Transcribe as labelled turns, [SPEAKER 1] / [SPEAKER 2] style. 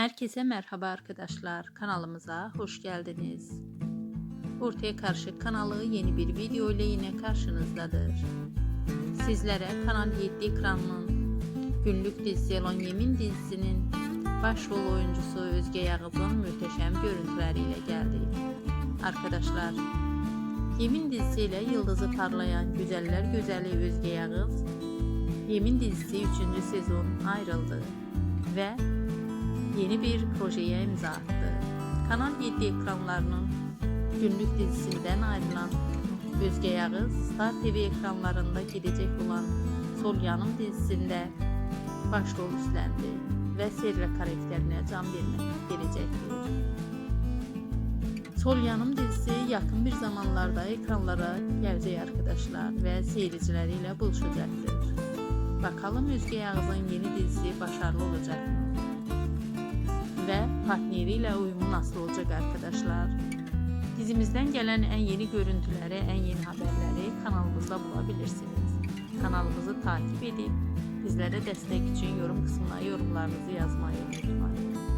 [SPEAKER 1] Herkese merhaba arkadaşlar. Kanalımıza hoş geldiniz. Ortaya Karışık kanalı yeni bir video ile yine karşınızdadır. Sizlere Kanal 7 ekranının günlük dizisi olan Yemin dizisinin başrol oyuncusu Özge Yağız'ın muhteşem görüntüleriyle geldi. Arkadaşlar, Yemin dizisiyle yıldızı parlayan güzeller güzeli Özge Yağız, Yemin dizisi 3. sezon ayrıldı ve yeni bir projeye imza attı. Kanal 7 ekranlarının günlük dizisinden ayrılan Özge Yağız, Star TV ekranlarında gidecek olan Sol Yanım dizisinde başrol üstlendi ve Serra karakterine can vermek gelecektir. Sol Yanım dizisi yakın bir zamanlarda ekranlara gelecek arkadaşlar ve seyircileriyle buluşacaktır. Bakalım Özge Yağız'ın yeni dizisi başarılı olacak mı? Partneriyle uyumu nasıl olacak arkadaşlar? Dizimizden gelen en yeni görüntüleri, en yeni haberleri kanalımızda bulabilirsiniz. Kanalımızı takip edip bizlere destek için yorum kısmına yorumlarınızı yazmayı unutmayın.